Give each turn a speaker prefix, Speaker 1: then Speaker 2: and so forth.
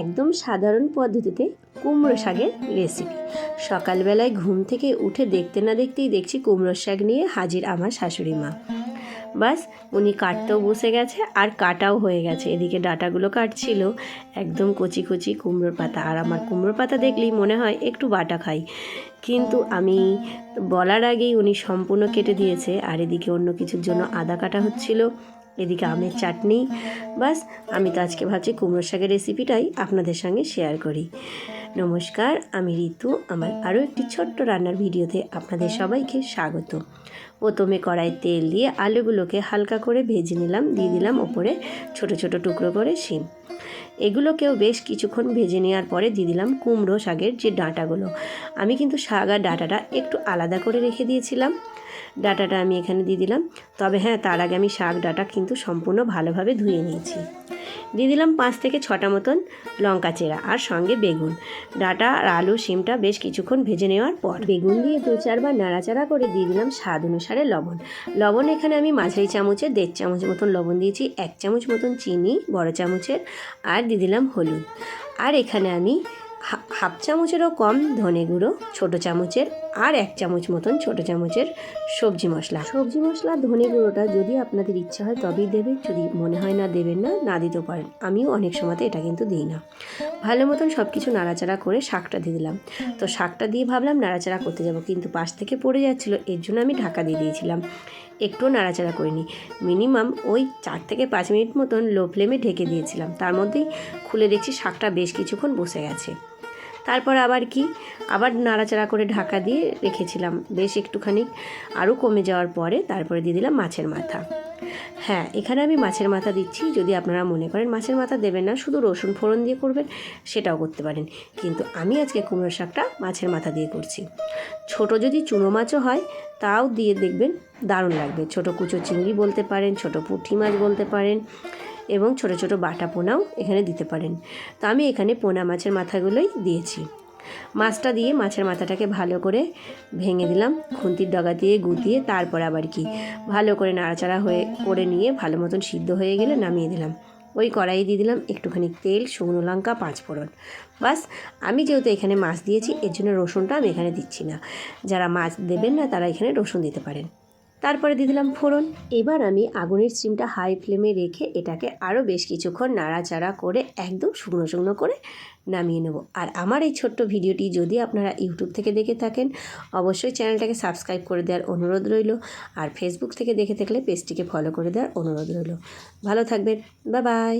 Speaker 1: একদম সাধারণ পদ্ধতিতে কুমড়ো শাকের রেসিপি সকালবেলায় ঘুম থেকে উঠে দেখতে না দেখতেই দেখছি কুমড়ো শাক নিয়ে হাজির আমার শাশুড়ি মা। বাস, উনি কাটতেও বসে গেছে আর কাটাও হয়ে গেছে। এদিকে ডাটাগুলো কাটছিল, একদম কচি কচি কুমড়োর পাতা। আর আমার কুমড়োর পাতা দেখলেই মনে হয় একটু বাটা খাই। কিন্তু আমি বলার আগেই উনি সম্পূর্ণ কেটে দিয়েছে। আর এদিকে অন্য কিছুর জন্য আদা কাটা হচ্ছিল এদিকে আমের চাটনি। বাস, আমি তো আজকে ভাবছি কুমড়ো শাকের রেসিপিটাই আপনাদের সঙ্গে শেয়ার করি। নমস্কার, আমি ঋতু। আমার আরও একটি ছোট্ট রান্নার ভিডিওতে আপনাদের সবাইকে স্বাগত। প্রথমে কড়াই তেল দিয়ে আলুগুলোকে হালকা করে ভেজে নিলাম, দিয়ে দিলাম ওপরে ছোট ছোট টুকরো করে শিম। এগুলোকেও বেশ কিছুক্ষণ ভেজে নেওয়ার পরে দিয়ে দিলাম কুমড়ো শাকের যে ডাঁটাগুলো। আমি কিন্তু শাক আর ডাঁটাটা একটু আলাদা করে রেখে দিয়েছিলাম। ডাটাটা আমি এখানে দিয়ে দিলাম। তবে হ্যাঁ তার আগে আমি শাক ডাটা কিন্তু সম্পূর্ণ ভালোভাবে ধুয়ে নিয়েছি। দিয়ে দিলাম পাঁচ থেকে ছটা মতন লঙ্কা চেরা আর সঙ্গে বেগুন। ডাটা আর আলু, শিমটা বেশ কিছুক্ষণ ভেজে নেওয়ার পর বেগুন দিয়ে দু চারবার নাড়াচাড়া করে দিয়ে দিলাম স্বাদ অনুসারে লবণ। লবণ এখানে আমি মাঝারি চামচে দেড় চামচ মতন লবণ দিয়েছি, এক চামচ মতন চিনি, বড় চামচের, আর দিয়ে দিলাম হলুদ। আর এখানে আমি হাফ চামচেরও কম ধনে গুঁড়ো, ছোটো চামচের আর এক চামচ মতন ছোটো চামচের সবজি মশলা। সবজি মশলা, ধনে গুঁড়োটা যদি আপনাদের ইচ্ছা হয় তবেই দেবে যদি মনে হয় না দেবেন না না দিতেও পারেন। আমিও অনেক সময়তে এটা কিন্তু দিই না। ভালো মতন সব কিছু নাড়াচাড়া করে শাকটা দিয়ে দিলাম। তো শাকটা দিয়ে ভাবলাম নাড়াচাড়া করতে যাব, কিন্তু পাশ থেকে পড়ে যাচ্ছিল, এর জন্য আমি ঢাকা দিয়ে দিয়েছিলাম। একটুও নাড়াচাড়া করিনি। মিনিমাম ওই চার থেকে পাঁচ মিনিট মতন লো ফ্লেমে ঢেকে দিয়েছিলাম। তার মধ্যেই খুলে দেখছি শাকটা বেশ কিছুক্ষণ বসে গেছে। তারপর আবার কি? আবার নাড়াচাড়া করে ঢাকা দিয়ে রেখেছিলাম। বেশ একটুখানি আরও কমে যাওয়ার পরে তারপরে দিয়ে দিলাম মাছের মাথা। হ্যাঁ এখানে আমি মাছের মাথা দিচ্ছি। যদি আপনারা মনে করেন মাছের মাথা দেবেন না, শুধু রসুন ফোড়ন দিয়ে করবেন, সেটাও করতে পারেন। কিন্তু আমি আজকে কুমড়ো শাকটা মাছের মাথা দিয়ে করছি। ছোট যদি চুনো মাছও হয়, তাও দিয়ে দেখবেন দারুণ লাগবে। ছোট কুচো চিংড়ি বলতে পারেন, ছোট পুঁটি মাছ বলতে পারেন এবং ছোট ছোট বাটা পোনাও এখানে দিতে পারেন। তো আমি এখানে পোনা মাছের মাথাগুলোই দিয়েছি। মাছটা দিয়ে মাছের মাথাটাকে ভালো করে ভেঙে দিলাম, খুন্তির ডগা দিয়ে গুতিয়ে তারপর আবার কি? ভালো করে নাড়াচাড়া হয়ে, করে নিয়ে ভালো মতন সিদ্ধ হয়ে গেলে নামিয়ে দিলাম। ওই কড়াই দিয়ে দিলাম একটুখানি তেল, শুকনো লঙ্কা পাঁচ ফোড়ন বাস, আমি যেহেতু এখানে মাছ দিয়েছি, এর জন্য রসুনটা আমি এখানে দিচ্ছি না। যারা মাছ দেবেন না, তারা এখানে রসুন দিতে পারেন। তারপরে দিয়ে দিলাম ফোড়ন। এবার আমি আগুনের স্টিমটা হাই ফ্লেমে রেখে এটাকে আরও বেশ কিছুক্ষণ নাড়াচাড়া করে একদম শুকনো শুকনো করে নামিয়ে নেব। আর আমার এই ছোট্ট ভিডিওটি যদি আপনারা ইউটিউব থেকে দেখে থাকেন, অবশ্যই চ্যানেলটাকে সাবস্ক্রাইব করে দেওয়ার অনুরোধ রইল। আর ফেসবুক থেকে দেখে থাকলে পেজটিকে ফলো করে দেওয়ার অনুরোধ রইল। ভালো থাকবেন। বা বাই।